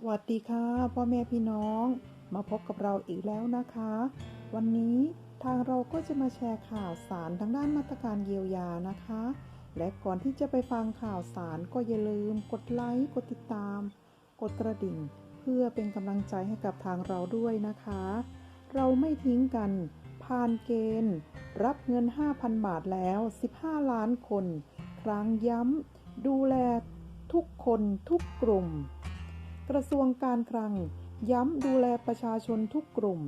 สวัสดีค่ะพ่อแม่พี่น้อง มาพบกับเราอีกแล้วนะคะ วันนี้ทางเราก็จะมาแชร์ข่าวสารทางด้านมาตรการเยียวยานะคะ และก่อนที่จะไปฟังข่าวสารก็อย่าลืม กดไลค์กดติดตาม กดกระดิ่ง เพื่อเป็นกำลังใจให้กับทางเราด้วยนะคะ เราไม่ทิ้งกันผ่านเกณฑ์ รับเงิน 5,000 บาทแล้ว 15 ล้านคน ครั้งย้ำดูแลทุกคนทุกกลุ่ม กระทรวงการคลัง ย้ำดูแลประชาชนทุกกลุ่ม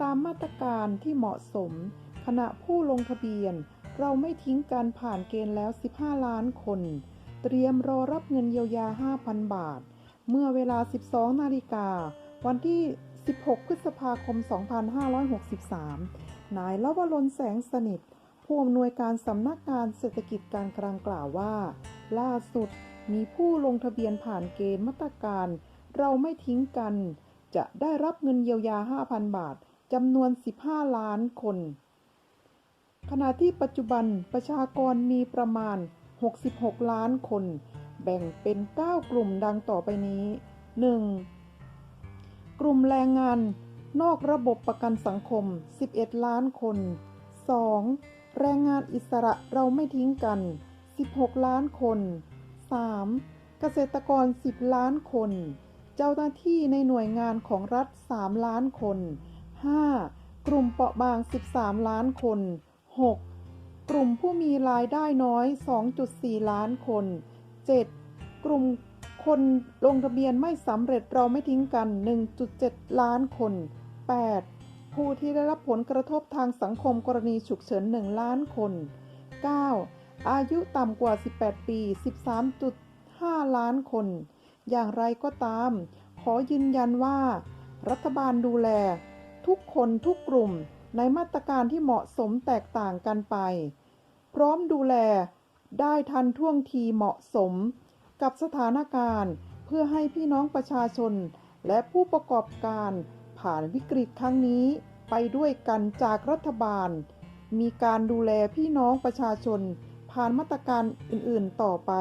ตามมาตรการที่เหมาะสม ขณะผู้ลงทะเบียน เราไม่ทิ้งการผ่านเกณฑ์แล้ว 15 ล้านคน เตรียมรอรับเงินเยียวยา 5,000 บาท เมื่อเวลา 12 นาฬิกา วันที่ 16 พฤษภาคม 2563 นายลวรนแสงสนิท ผู้อำนวยการสำนักงานเศรษฐกิจการคลังกล่าวว่า ล่าสุดมีผู้ลงทะเบียนผ่านเกณฑ์มาตรการ เราไม่ทิ้งกัน จะได้รับเงินเยียวยา 5,000 บาทจำนวน 15 ล้านคน ขณะที่ปัจจุบันประชากรมีประมาณ 66 ล้านคน แบ่งเป็น 9 กลุ่มดังต่อไปนี้ 1. กลุ่มแรงงานนอกระบบประกันสังคม 11 ล้านคน 2. แรงงานอิสระเราไม่ทิ้งกัน 16 ล้านคน 3. เกษตรกร 10 ล้านคน เจ้าหน้าที่ในหน่วยงานของรัฐ 3 ล้านคน 5. กลุ่มเปราะบาง 13 ล้านคน 6. กลุ่มผู้มีรายได้น้อย 2.4 ล้านคน 7. กลุ่มคนลงทะเบียนไม่สำเร็จเราไม่ทิ้งกัน 1.7 ล้านคน 8. ผู้ที่ได้รับผลกระทบทางสังคมกรณีฉุกเฉิน 1 ล้านคน 9. อายุต่ำกว่า 18 ปี 13.5 ล้านคน อย่างไรก็ตาม ขอยืนยันว่า รัฐบาลดูแล ทุกคนทุกกลุ่มในมาตรการที่เหมาะสมแตกต่างกันไป พร้อมดูแลได้ทันท่วงทีเหมาะสม กับสถานการณ์เพื่อให้พี่น้องประชาชน และผู้ประกอบการผ่านวิกฤตครั้งนี้ไปด้วยกันจากรัฐบาล มีการดูแลพี่น้องประชาชน ผ่านมาตรการอื่นๆต่อไป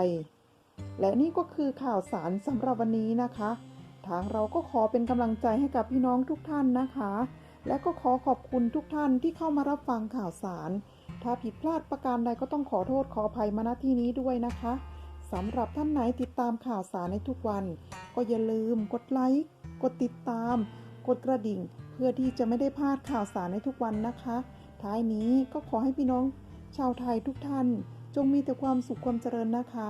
และนี่ก็คือข่าวสารสำหรับวันนี้นะคะ ทางเราก็ขอเป็นกำลังใจให้กับพี่น้องทุกท่านนะคะ และก็ขอขอบคุณทุกท่านที่เข้ามารับฟังข่าวสาร ถ้าผิดพลาดประการใดก็ต้องขอโทษขออภัยมาณที่นี้ด้วยนะคะสำหรับท่านไหนติดตามข่าวสารในทุกวัน ก็อย่าลืมกดไลค์กดติดตาม กดกระดิ่ง เพื่อที่จะไม่ได้พลาดข่าวสารในทุกวันนะคะ ท้ายนี้ก็ขอให้พี่น้องชาวไทยทุกท่าน จงมีแต่ความสุขความเจริญนะคะ